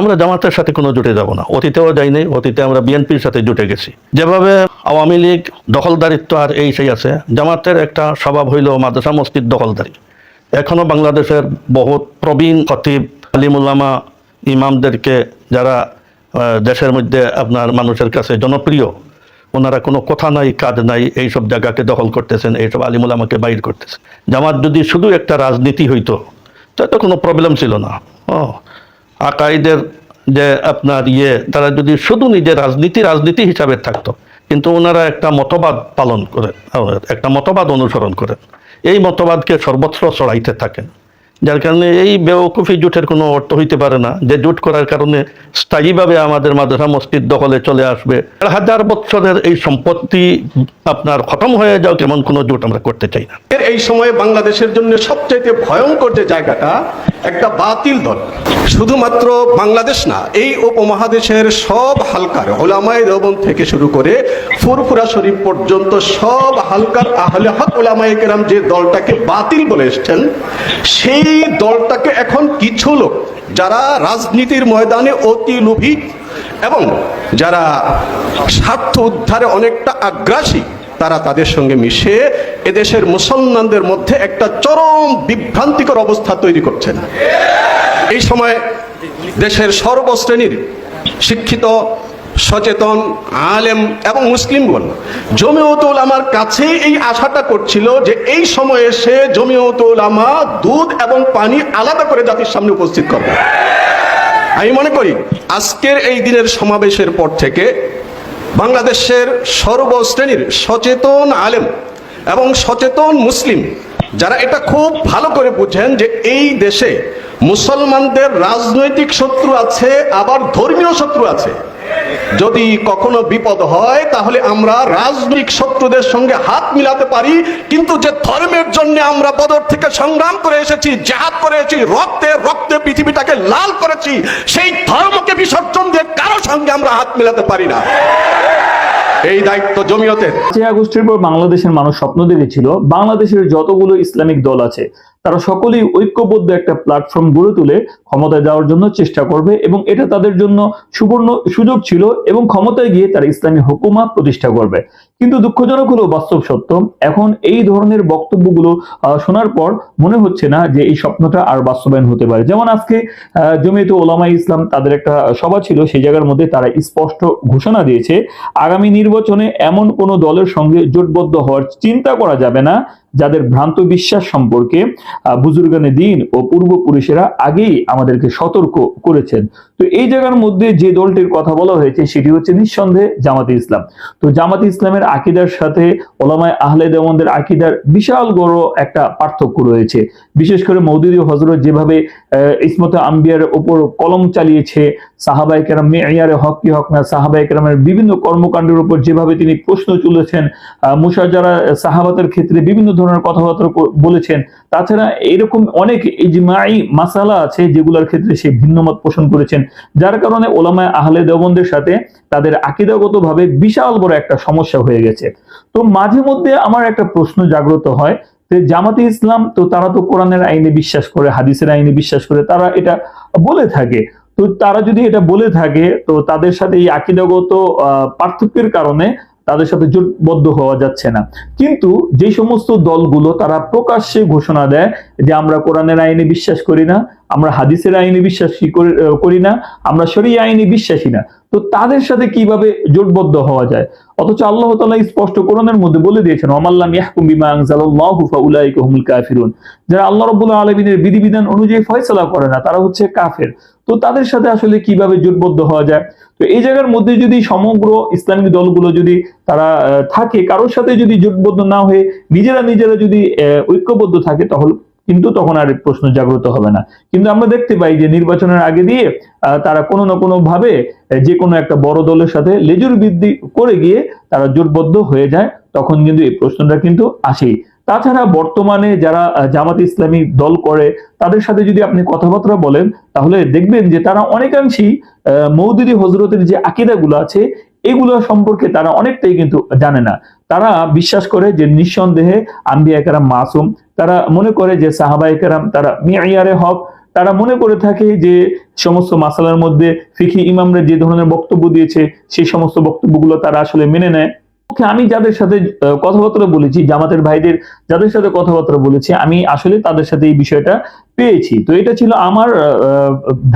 আমরা জামাতের সাথে কোনো জুটে যাব না। অতীতেও যাইনি, অতীতে আমরা বিএনপির সাথে জুটে গেছি। যেভাবে আওয়ামী লীগ দখলদারিত্ব আর এই সেই আছে, জামাতের একটা স্বভাব হইল মাদ্রাসা মসজিদ দখলদারি। এখনও বাংলাদেশের বহুত প্রবীণ খতিব আলিমুল্লামা ইমামদেরকে যারা দেশের মধ্যে আপনার মানুষের কাছে জনপ্রিয়, ওনারা কোনো কথা নাই, কাজ নাই, এইসব জায়গাকে দখল করতেছেন, এইসব আলিমুলামাকে বাইর করতেছেন জামাত যদি শুধু একটা রাজনীতি হইতো, তাতে কোনো প্রবলেম ছিল না। ও আকাইদের যে আপনার ইয়ে তারা যদি শুধু নিজের রাজনীতি রাজনীতি হিসাবে থাকতো, কিন্তু ওনারা একটা মতবাদ পালন করেন, একটা মতবাদ অনুসরণ করেন। এই মতবাদকে সর্বত্র চড়াইতে থাকেন। যার কারণে এই বেওকুফি জুটের কোনো অর্থ হইতে পারে না। যে জুট করার কারণে স্থায়ীভাবে আমাদের মাদ্রাসা মসজিদ দখলে চলে আসবে। হাজার বছরের এই সম্পত্তি আপনার খতম হয়ে যাও তেমন কোনো জুট আমরা করতে চাই না। এই সময়ে বাংলাদেশের জন্য সবচাইতে ভয়ঙ্কর যে জায়গাটা, একটা বাতিল দল। শুধুমাত্র বাংলাদেশ না, এই উপমহাদেশের সব হালকার, ওলামায় দেবন থেকে শুরু করে ফুরফুরা শরীফ পর্যন্ত সব হালকার আহলে হক ওলামায় কেরাম যে দলটাকে বাতিল বলে এসছেন, সেই দলটাকে এখন কিছু লোক, যারা রাজনীতির ময়দানে অতি লোভী এবং যারা স্বার্থ উদ্ধারে অনেকটা আগ্রাসী, তারা তাদের সঙ্গে মিশে এদেশের মুসলমানদের মধ্যে একটা চরম বিভ্রান্তিকর অবস্থা তৈরি করছেন। এই সময় দেশের সর্বশ্রেণীর শিক্ষিত সচেতন, আলেম এবং মুসলিমগণ জমিয়তুল আমার কাছে এই আশাটা করছিল যে এই সময়ে সে জমিয়তুল আমা দুধ এবং পানি আলাদা করে জাতির সামনে উপস্থিত করবে। আমি মনে করি আজকের এই দিনের সমাবেশের পর থেকে বাংলাদেশের সর্বশ্রেণীর সচেতন আলেম এবং সচেতন মুসলিম যারা এটা খুব ভালো করে বুঝেন যে এই দেশে মুসলমানদের রাজনৈতিক শত্রু আছে, আবার ধর্মীয় শত্রু আছে। যদি কখনো বিপদ হয়, তাহলে আমরা রাজনৈতিক শত্রুদের সঙ্গে হাত মিলাতে পারি। কিন্তু যে ধর্মের জন্য আমরা বদর থেকে সংগ্রাম করে এসেছি, জাহাদ করে এসেছি, রক্তে রক্তে পৃথিবীটাকে লাল করেছি, সেই ধর্মকে বিসর্জন দিয়ে কারও সঙ্গে আমরা হাত মিলাতে পারি না। এই দায়িত্ব জমিয়তের পাঁচই আগস্টের পর বাংলাদেশের মানুষ স্বপ্ন দেখেছিল, বাংলাদেশের যতগুলো ইসলামিক দল আছে, তারা সকলেই ঐক্যবদ্ধ একটা প্ল্যাটফর্ম গড়ে তুলে ক্ষমতায় যাওয়ার জন্য চেষ্টা করবে এবং এটা তাদের জন্য সুবর্ণ সুযোগ ছিল এবং ক্ষমতায় গিয়ে তারা ইসলামী হুকুমা প্রতিষ্ঠা করবে। কিন্তু দুঃখজনক হলো বাস্তব সত্য, এখন এই ধরনের বক্তব্যগুলো শোনার পর মনে হচ্ছে না যে এই স্বপ্নটা আর বাস্তবায়ন হতে পারে। যেমন আজকে জমিয়তে ওলামা ইসলাম তাদের একটা সভা ছিল, সেই জায়গার মধ্যে তারা স্পষ্ট ঘোষণা দিয়েছে, আগামী নির্বাচনে এমন কোন দলের সঙ্গে জোটবদ্ধ হওয়ার চিন্তা করা যাবে না, যাদের ভ্রান্ত বিশ্বাস সম্পর্কে বুজুর্গানে দিন ও পূর্বপুরুষেরা আগেই আমাদেরকে সতর্ক করেছেন। তো এই জায়গার মধ্যে যে দলটির কথা বলা হয়েছে সেটি হচ্ছে নিঃসন্দেহে জামাতে ইসলাম। তো জামাতে ইসলামের আকিদার সাথে ওলামায় আহলে দেওয়ানদের আকিদার বিশাল বড় একটা পার্থক্য রয়েছে। বিশেষ করে মৌদুদি হজরত যেভাবে ইসমত আম্বিয়ার ওপর কলম চালিয়েছে সাহাবাই কেরাম মেয়ারে হক কি হক না সাহাবাই কেরামের বিভিন্ন কর্মকাণ্ডের উপর যেভাবে তিনি প্রশ্ন তুলেছেন আহ, মুসা যারা সাহাবাতের ক্ষেত্রে বিভিন্ন ধরনের কথাবার্তা বলেছেন। তাছাড়া এরকম অনেক ইজমাই মাসালা আছে যেগুলোর ক্ষেত্রে সে ভিন্নমত পোষণ করেছেন। যার কারণে ওলামায় আহলে দেওবন্দের সাথে তাদের আকিদাগতভাবে বিশাল বড় একটা সমস্যা হয়ে গেছে। তো মাঝে মধ্যে আমার একটা প্রশ্ন জাগ্রত হয় যে জামাতে ইসলাম তো তারা তো কোরআনের আইনে বিশ্বাস করে, হাদিসের আইনে বিশ্বাস করে, তারা এটা বলে থাকে। তো তারা যদি এটা বলে থাকে, তো তাদের সাথে এই আকিদাগত পার্থক্যের কারণে তাদের সাথে জোটবদ্ধ হওয়া যাচ্ছে না। কিন্তু যে সমস্ত দলগুলো তারা প্রকাশ্যে ঘোষণা দেয় যে আমরা কোরআনের আইনে বিশ্বাস করি না আমরা হাদিসের আইনে বিশ্বাসী করি- না, আমরা শরীয় আইনে বিশ্বাসী না। তো তাদের সাথে কীভাবে জোটবদ্ধ হওয়া যায়? অথচ আল্লাহ তাআলা স্পষ্ট কোরআনের মধ্যে বলে দিয়েছেন ওমাল্লাম ইয়াহকুম বিমা কাফিরুন। যারা আল্লাহ রাব্বুল আলামিনের বিধিবিধান অনুযায়ী ফয়সলা করে না, তারা হচ্ছে কাফের। তো তাদের সাথে আসলে কীভাবে জোটবদ্ধ হওয়া যায়? তো এই জায়গার মধ্যে যদি সমগ্র ইসলামিক দলগুলো যদি তারা থাকে, কারোর সাথে যদি জোটবদ্ধ না হয়ে নিজেরা নিজেরা যদি ঐক্যবদ্ধ থাকে, তাহলে কিন্তু তখন আর প্রশ্ন জাগ্রত হবে না। কিন্তু আমরা দেখতে পাই যে নির্বাচনের আগে দিয়ে তারা কোনো না কোনো ভাবে যে কোনো একটা বড় দলের সাথে লেজুর বৃদ্ধি করে গিয়ে তারা জোটবদ্ধ হয়ে যায়, তখন কিন্তু এই প্রশ্নটা কিন্তু আসেই। তাছাড়া বর্তমানে যারা জামাত ইসলামী দল করে, তাদের সাথে যদি আপনি কথাবার্তা বলেন, তাহলে দেখবেন যে তারা অনেকাংশেই মৌদুদি হজরতের যে আকিদাগুলো আছে এগুলো সম্পর্কে তারা অনেকটাই কিন্তু জানে না। তারা বিশ্বাস করে যে নিঃসন্দেহে আম্বিয়া একরাম মাসুম, তারা মনে করে যে সাহাবা একরাম তারা মিয়ারে হক, তারা মনে করে থাকে যে সমস্ত মাসালার মধ্যে ফিকি ইমামরা যে ধরনের বক্তব্য দিয়েছে, সেই সমস্ত বক্তব্যগুলো তারা আসলে মেনে নেয়। আমি যাদের সাথে কথাবার্তা বলেছি, জামাতের ভাইদের যাদের সাথে কথাবার্তা বলেছি, আমি আসলে তাদের সাথে এই বিষয়টা পেয়েছি। তো এটা ছিল আমার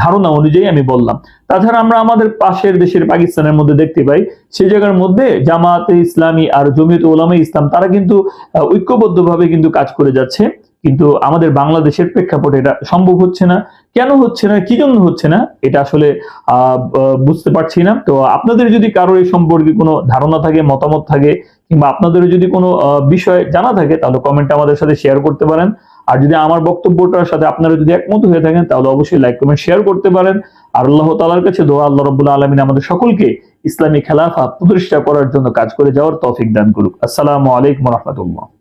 ধারণা অনুযায়ী আমি বললাম। তাছাড়া আমরা আমাদের পাশের দেশের পাকিস্তানের মধ্যে দেখতে পাই, সে জায়গার মধ্যে জামাতে ইসলামী আর জমিয়ত ওলামা ইসলাম, তারা কিন্তু ঐক্যবদ্ধভাবে কিন্তু কাজ করে যাচ্ছে। কিন্তু আমাদের বাংলাদেশের প্রেক্ষাপটে এটা সম্ভব হচ্ছে না। কেন হচ্ছে না? কি জন্য হচ্ছে না? এটা আসলে বুঝতে পারছি না। তো আপনাদের যদি কারও এই সম্পর্কে কোনো ধারণা থাকে, মতামত থাকে, কিংবা আপনাদের যদি কোনো বিষয় জানা থাকে, তাহলে কমেন্ট আমাদের সাথে শেয়ার করতে পারেন। আর যদি আমার বক্তব্যটার সাথে আপনারা যদি একমত হয়ে থাকেন, তাহলে অবশ্যই লাইক কমেন্ট শেয়ার করতে পারেন। আর আল্লাহ তালার কাছে দোয়া, আল্লাহ রবুল্লা আলমিন আমাদের সকলকে ইসলামী খেলাফা প্রতিষ্ঠা করার জন্য কাজ করে যাওয়ার তৌফিক দান করুক। আসসালামু আলাইকুম রহমতুল্লাহ।